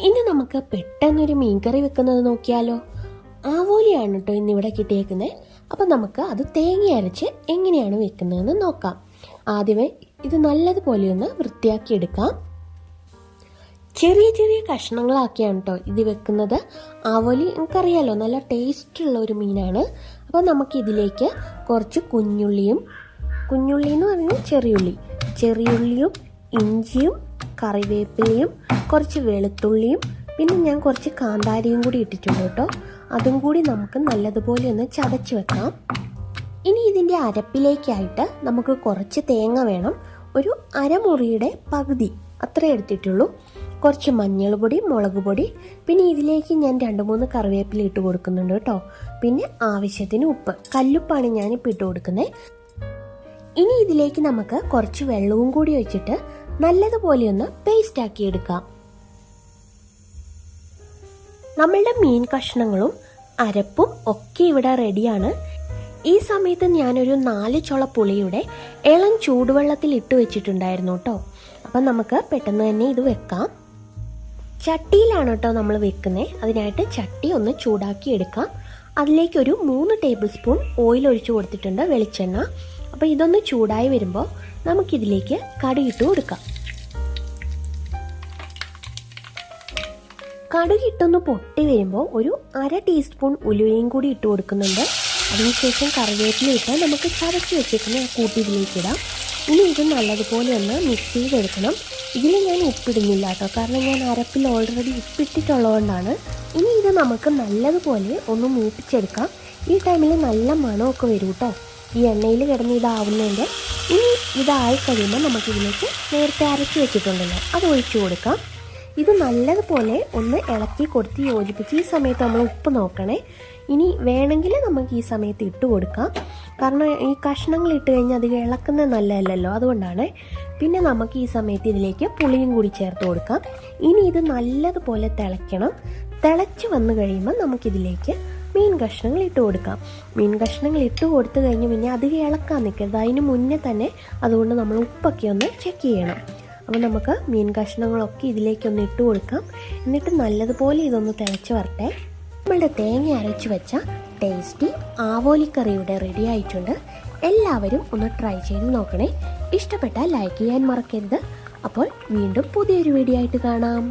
ഇനി നമുക്ക് പെട്ടെന്നൊരു മീൻകറി വെക്കുന്നത് നോക്കിയാലോ? ആവോലിയാണ് കേട്ടോ ഇന്നിവിടെ കിട്ടിയേക്കുന്നത് അപ്പം നമുക്ക് അത് തേങ്ങ അരച്ച് എങ്ങനെയാണ് വെക്കുന്നതെന്ന് നോക്കാം. ആദ്യമേ ഇത് നല്ലതുപോലെ ഒന്ന് വൃത്തിയാക്കി എടുക്കാം. ചെറിയ ചെറിയ കഷ്ണങ്ങളാക്കിയാണ് കേട്ടോ ഇത് വെക്കുന്നത്. ആവോലി നമുക്കറിയാലോ നല്ല ടേസ്റ്റ് ഉള്ള ഒരു മീനാണ്. അപ്പോൾ നമുക്ക് ഇതിലേക്ക് കുറച്ച് കുഞ്ഞുള്ളിയും കുഞ്ഞുള്ളി എന്ന് പറഞ്ഞാൽ ചെറിയുള്ളി ചെറിയുള്ളിയും ഇഞ്ചിയും കറിവേപ്പിലയും കുറച്ച് വെളുത്തുള്ളിയും പിന്നെ ഞാൻ കുറച്ച് കാന്താരിയും കൂടി ഇട്ടിട്ടുണ്ട് കേട്ടോ. അതും കൂടി നമുക്ക് നല്ലതുപോലെ ഒന്ന് ചതച്ച് വെക്കാം. ഇനി ഇതിന്റെ അരപ്പിലേക്കായിട്ട് നമുക്ക് കുറച്ച് തേങ്ങ വേണം. ഒരു അരമുറിയുടെ പകുതി അത്രേ എടുത്തിട്ടുള്ളൂ. കുറച്ച് മഞ്ഞൾ പൊടി മുളക് പൊടി പിന്നെ ഇതിലേക്ക് ഞാൻ രണ്ട് മൂന്ന് കറിവേപ്പില ഇട്ട് കൊടുക്കുന്നുണ്ട് കേട്ടോ. പിന്നെ ആവശ്യത്തിന് ഉപ്പ്. കല്ലുപ്പാണ് ഞാനിപ്പോൾ ഇട്ട് കൊടുക്കുന്നത് ഇനി ഇതിലേക്ക് നമുക്ക് കുറച്ച് വെള്ളവും കൂടി ഒഴിച്ചിട്ട് നല്ലതുപോലെ ഒന്ന് പേസ്റ്റ് ആക്കി എടുക്കാം. നമ്മളുടെ മീൻ കഷ്ണങ്ങളും അരപ്പും ഒക്കെ ഇവിടെ റെഡിയാണ് ഈ സമയത്ത് ഞാനൊരു നാല് ചുള പുളിയുടെ ഇളം ചൂടുവെള്ളത്തിൽ ഇട്ട് വെച്ചിട്ടുണ്ടായിരുന്നു കേട്ടോ അപ്പം നമുക്ക് പെട്ടെന്ന് തന്നെ ഇത് വെക്കാം. ചട്ടിയിലാണ് കേട്ടോ നമ്മൾ വെക്കുന്നത് അതിനായിട്ട് ചട്ടി ഒന്ന് ചൂടാക്കി എടുക്കാം. അതിലേക്കൊരു മൂന്ന് ടേബിൾ സ്പൂൺ ഓയിൽ ഒഴിച്ചു കൊടുത്തിട്ടുണ്ട് വെളിച്ചെണ്ണ. അപ്പോൾ ഇതൊന്ന് ചൂടായി വരുമ്പോൾ നമുക്കിതിലേക്ക് കടുകിട്ട് കൊടുക്കാം. കടുകിട്ടൊന്ന് പൊട്ടി വരുമ്പോൾ ഒരു അര ടീസ്പൂൺ ഉലുവയും കൂടി ഇട്ട് കൊടുക്കുന്നുണ്ട്. അതിനുശേഷം കറിവേപ്പില ഇട്ട് നമുക്ക് ചതച്ച് വെച്ചേക്കുന്ന കൂട്ടി ഇതിലേക്ക് ഇടാം. ഇനി ഇത് നല്ലതുപോലെ ഒന്ന് മിക്സ് ചെയ്തെടുക്കണം. ഇതിൽ ഞാൻ ഉപ്പിടുന്നില്ല കേട്ടോ. കാരണം ഞാൻ അരപ്പിൽ ഓൾറെഡി ഉപ്പിട്ടിട്ടുള്ളതുകൊണ്ടാണ്. ഇനി ഇത് നമുക്ക് നല്ലതുപോലെ ഒന്ന് മൂപ്പിച്ചെടുക്കാം. ഈ ടൈമിൽ നല്ല മണമൊക്കെ വരും കേട്ടോ. ഈ എണ്ണയിൽ കിടന്ന് ഇതാവുന്നതിന്റെ ഇനി ഇതായി കഴിയുമ്പോൾ നമുക്ക് നമുക്കിതിലേക്ക് നേരത്തെ അരച്ച് വെച്ചിട്ടുണ്ടല്ലോ അത് ഒഴിച്ചു കൊടുക്കാം. ഇത് നല്ലതുപോലെ ഒന്ന് ഇളക്കി കൊടുത്ത് യോജിപ്പിച്ച് ഈ സമയത്ത് നമ്മൾ ഉപ്പ് നോക്കണേ. ഇനി വേണമെങ്കിൽ നമുക്ക് ഈ സമയത്ത് ഇട്ട് കൊടുക്കാം. കാരണം ഈ കഷ്ണങ്ങൾ ഇട്ട് കഴിഞ്ഞാൽ അത് ഇളക്കുന്നത് നല്ലതല്ലല്ലോ അതുകൊണ്ടാണ്. പിന്നെ നമുക്ക് ഈ സമയത്ത് ഇതിലേക്ക് പുളിയും കൂടി ചേർത്ത് കൊടുക്കാം. ഇനി ഇത് നല്ലതുപോലെ തിളയ്ക്കണം. തിളച്ച് വന്നു കഴിയുമ്പോൾ നമുക്കിതിലേക്ക് മീൻ കഷ്ണങ്ങൾ ഇട്ട് കൊടുക്കാം. മീൻ കഷ്ണങ്ങൾ ഇട്ട് കൊടുത്തു കഴിഞ്ഞ് പിന്നെ അധികം ഇളക്കാൻ നിൽക്കരുത്. അതിന് മുന്നേ തന്നെ അതുകൊണ്ട് നമ്മൾ ഉപ്പൊക്കെ ഒന്ന് ചെക്ക് ചെയ്യണം. അപ്പോൾ നമുക്ക് മീൻ കഷ്ണങ്ങളൊക്കെ ഇതിലേക്കൊന്ന് ഇട്ട് കൊടുക്കാം. എന്നിട്ട് നല്ലതുപോലെ ഇതൊന്ന് തിളച്ച് വരട്ടെ. നമ്മളുടെ തേങ്ങ അരച്ച് വെച്ച ടേസ്റ്റി ആവോലിക്കറിയുടെ റെഡി ആയിട്ടുണ്ട്. എല്ലാവരും ഒന്ന് ട്രൈ ചെയ്ത് നോക്കണേ. ഇഷ്ടപ്പെട്ടാൽ ലൈക്ക് ചെയ്യാൻ മറക്കരുത്. അപ്പോൾ വീണ്ടും പുതിയൊരു വീഡിയോ ആയിട്ട് കാണാം.